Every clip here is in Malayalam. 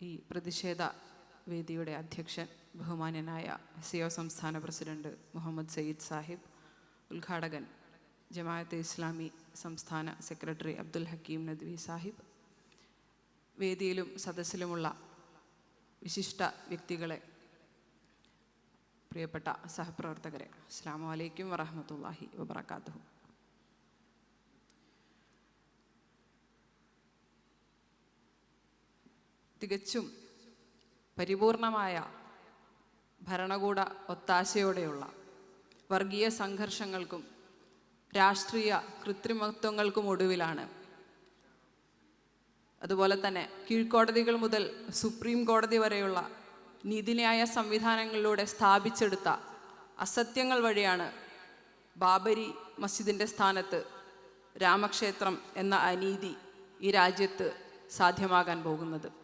ഈ പ്രതിഷേധ വേദിയുടെ അധ്യക്ഷൻ ബഹുമാന്യനായ സിഒ സംസ്ഥാന പ്രസിഡന്റ് മുഹമ്മദ് സയ്യിദ് സാഹിബ് ഉദ്ഘാടകൻ ജമാഅത്തെ ഇസ്ലാമി സംസ്ഥാന സെക്രട്ടറി അബ്ദുൽ ഹക്കീം നദ്വി സാഹിബ്. വേദിയിലും സദസ്സിലുമുള്ള വിശിഷ്ട വ്യക്തികളെ പ്രിയപ്പെട്ട സഹപ്രവർത്തകരെ അസ്സാം വലൈക്കും വറഹമത്തല്ലാഹി വബർക്കാത്തു തികച്ചും പരിപൂർണമായ ഭരണകൂട ഒത്താശയോടെയുള്ള വർഗീയ സംഘർഷങ്ങൾക്കും രാഷ്ട്രീയ കൃത്രിമത്വങ്ങൾക്കും ഒടുവിലാണ്. അതുപോലെ തന്നെ കീഴ്ക്കോടതികൾ മുതൽ സുപ്രീം കോടതി വരെയുള്ള നീതിന്യായ സംവിധാനങ്ങളിലൂടെ സ്ഥാപിച്ചെടുത്ത അസത്യങ്ങൾ വഴിയാണ് ബാബരി മസ്ജിദിന്റെ സ്ഥാനത്ത് രാമക്ഷേത്രം എന്ന അനീതി ഈ രാജ്യത്ത് സാധ്യമാകാൻ പോകുന്നത്.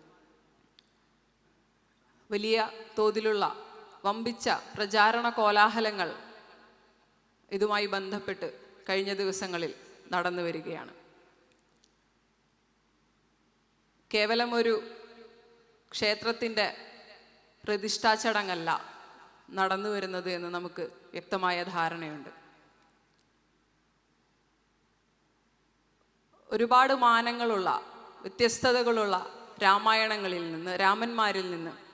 വലിയ തോതിലുള്ള വമ്പിച്ച പ്രചാരണ കോലാഹലങ്ങൾ ഇതുമായി ബന്ധപ്പെട്ട് കഴിഞ്ഞ ദിവസങ്ങളിൽ നടന്നു വരികയാണ്. കേവലം ഒരു ക്ഷേത്രത്തിന്റെ പ്രതിഷ്ഠാ ചടങ്ങല്ല നടന്നു വരുന്നത് എന്ന് നമുക്ക് വ്യക്തമായ ധാരണയുണ്ട്. ഒരുപാട് മാനങ്ങളുള്ള വ്യത്യസ്തതകളുള്ള രാമായണങ്ങളിൽ നിന്ന് രാമന്മാരിൽ നിന്ന്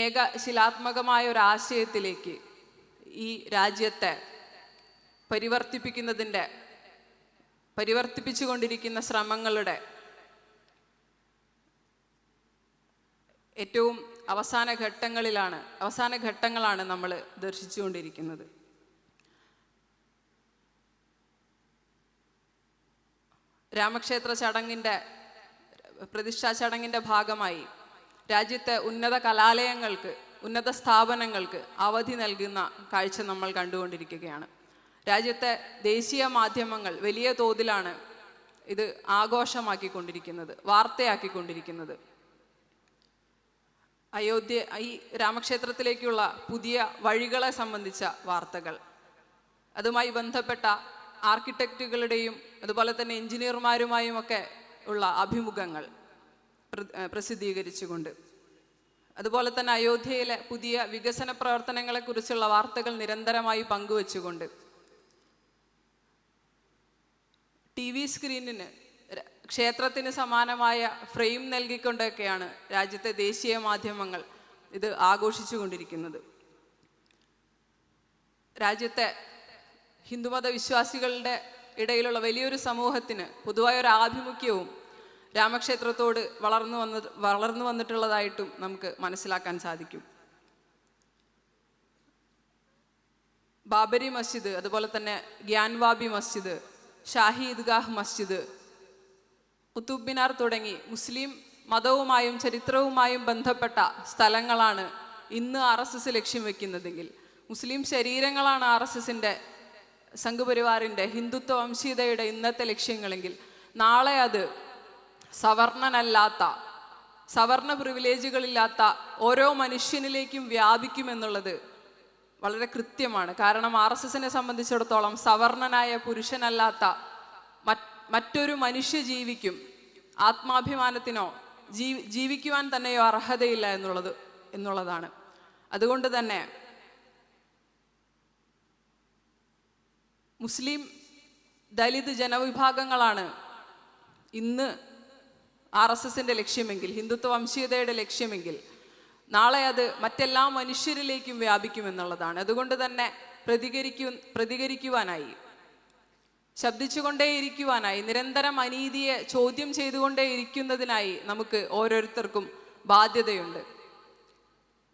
ഏക ശിലാത്മകമായ ഒരു ആശയത്തിലേക്ക് ഈ രാജ്യത്തെ പരിവർത്തിപ്പിക്കുന്നതിന്റെ പരിവർത്തിപ്പിച്ചുകൊണ്ടിരിക്കുന്ന ശ്രമങ്ങളുടെ ഏറ്റവും അവസാന ഘട്ടങ്ങളിലാണ് അവസാന ഘട്ടങ്ങളാണ് നമ്മൾ ദർശിച്ചുകൊണ്ടിരിക്കുന്നത്. രാമക്ഷേത്ര ചടങ്ങിന്റെ പ്രതിഷ്ഠാ ചടങ്ങിന്റെ ഭാഗമായി രാജ്യത്തെ ഉന്നത കലാലയങ്ങൾക്ക് ഉന്നത സ്ഥാപനങ്ങൾക്ക് അവധി നൽകുന്ന കാഴ്ച നമ്മൾ കണ്ടുകൊണ്ടിരിക്കുകയാണ്. രാജ്യത്തെ ദേശീയ മാധ്യമങ്ങൾ വലിയ തോതിലാണ് ഇത് ആഘോഷമാക്കിക്കൊണ്ടിരിക്കുന്നത് വാർത്തയാക്കിക്കൊണ്ടിരിക്കുന്നത്. അയോധ്യ ഈ രാമക്ഷേത്രത്തിലേക്കുള്ള പുതിയ വഴികളെ സംബന്ധിച്ച വാർത്തകൾ. അതുമായി ബന്ധപ്പെട്ട ആർക്കിടെക്റ്റുകളുടെയും അതുപോലെ തന്നെ എഞ്ചിനീയർമാരുമായും ഒക്കെ ഉള്ള അഭിമുഖങ്ങൾ. പ്രസിദ്ധീകരിച്ചുകൊണ്ട്. അതുപോലെ തന്നെ അയോധ്യയിലെ പുതിയ വികസന പ്രവർത്തനങ്ങളെക്കുറിച്ചുള്ള വാർത്തകൾ നിരന്തരമായി പങ്കുവച്ചുകൊണ്ട്. ടി വി സ്ക്രീനിന് ക്ഷേത്രത്തിന് സമാനമായ ഫ്രെയിം നൽകിക്കൊണ്ടൊക്കെയാണ് രാജ്യത്തെ ദേശീയ മാധ്യമങ്ങൾ ഇത് ആഘോഷിച്ചു കൊണ്ടിരിക്കുന്നത് രാജ്യത്തെ ഹിന്ദുമത വിശ്വാസികളുടെ ഇടയിലുള്ള വലിയൊരു സമൂഹത്തിന് പൊതുവായ ഒരു ആഭിമുഖ്യവും രാമക്ഷേത്രത്തോട് വളർന്നു വന്ന വളർന്നു വന്നിട്ടുള്ളതായിട്ടും നമുക്ക് മനസ്സിലാക്കാൻ സാധിക്കും. ബാബരി മസ്ജിദ് അതുപോലെ തന്നെ ഗ്യാൻവാബി മസ്ജിദ് ഷാഹി ഈദ്ഗാഹ് മസ്ജിദ് കുത്തുബ് മിനാർ തുടങ്ങി മുസ്ലിം മതവുമായും ചരിത്രവുമായും ബന്ധപ്പെട്ട സ്ഥലങ്ങളാണ് ഇന്ന് ആർ എസ് എസ് ലക്ഷ്യം വെക്കുന്നതെങ്കിൽ. മുസ്ലിം ശരീരങ്ങളാണ് ആർ എസ് എസിന്റെ സംഘപരിവാറിന്റെ ഹിന്ദുത്വ വംശീയതയുടെ ഇന്നത്തെ ലക്ഷ്യങ്ങളെങ്കിൽ നാളെ അത് സവർണനല്ലാത്ത സവർണ പ്രിവിലേജുകളില്ലാത്ത ഓരോ മനുഷ്യനിലേക്കും വ്യാപിക്കുമെന്നുള്ളത് വളരെ കൃത്യമാണ്. കാരണം ആർ എസ് എസിനെ സംബന്ധിച്ചിടത്തോളം സവർണനായ പുരുഷനല്ലാത്ത മറ്റൊരു മനുഷ്യ ജീവിക്കും ആത്മാഭിമാനത്തിനോ ജീവി ജീവിക്കുവാൻ തന്നെയോ അർഹതയില്ല എന്നുള്ളത് എന്നുള്ളതാണ്. അതുകൊണ്ട് തന്നെ മുസ്ലിം ദലിത് ജനവിഭാഗങ്ങളാണ് ഇന്ന് ആർ എസ് എസിന്റെ ലക്ഷ്യമെങ്കിൽ ഹിന്ദുത്വ വംശീയതയുടെ ലക്ഷ്യമെങ്കിൽ നാളെ അത് മറ്റെല്ലാ മനുഷ്യരിലേക്കും വ്യാപിക്കുമെന്നുള്ളതാണ്. അതുകൊണ്ട് തന്നെ പ്രതികരിക്കു പ്രതികരിക്കുവാനായി ശബ്ദിച്ചുകൊണ്ടേയിരിക്കുവാനായി നിരന്തരം അനീതിയെ ചോദ്യം ചെയ്തുകൊണ്ടേയിരിക്കുന്നതിനായി നമുക്ക് ഓരോരുത്തർക്കും ബാധ്യതയുണ്ട്.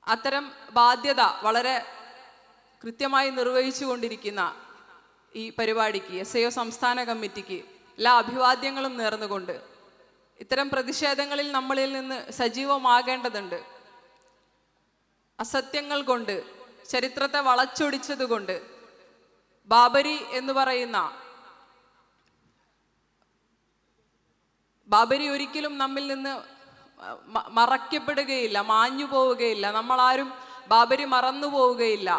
അത്തരം ബാധ്യത വളരെ കൃത്യമായി നിർവഹിച്ചു കൊണ്ടിരിക്കുന്ന ഈ പരിപാടിക്ക് എസ് സംസ്ഥാന കമ്മിറ്റിക്ക് എല്ലാ അഭിവാദ്യങ്ങളും നേർന്നുകൊണ്ട് ഇത്തരം പ്രതിഷേധങ്ങളിൽ നമ്മളിൽ നിന്ന് സജീവമാകേണ്ടതുണ്ട്. അസത്യങ്ങൾ കൊണ്ട് ചരിത്രത്തെ വളച്ചൊടിച്ചതുകൊണ്ട് ബാബരി എന്ന് പറയുന്ന ബാബരി ഒരിക്കലും നമ്മിൽ നിന്ന് മറയ്ക്കപ്പെടുകയില്ല മാഞ്ഞു പോവുകയില്ല നമ്മളാരും ബാബരി മറന്നു പോവുകയില്ല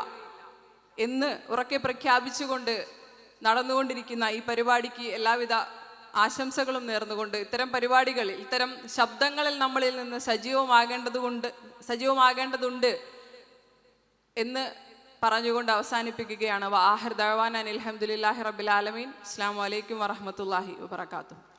എന്ന് ഉറക്കെ പ്രഖ്യാപിച്ചുകൊണ്ട് നടന്നുകൊണ്ടിരിക്കുന്ന ഈ പരിപാടിക്ക് എല്ലാവിധ ആശംസകളും നേർന്നുകൊണ്ട് ഇത്തരം പരിപാടികളിൽ ഇത്തരം ശബ്ദങ്ങളിൽ നമ്മളിൽ നിന്ന് സജീവമാകേണ്ടതുകൊണ്ട് സജീവമാകേണ്ടതുണ്ട് എന്ന് പറഞ്ഞുകൊണ്ട് അവസാനിപ്പിക്കുകയാണ്. വാഹിർ ദവാൻ അനിൽ അലഹമുല്ലാഹി റബിൽ ആലമീൻ. അസ്സാം വലൈക്കും വറഹമത്തല്ലാഹി വാത്തു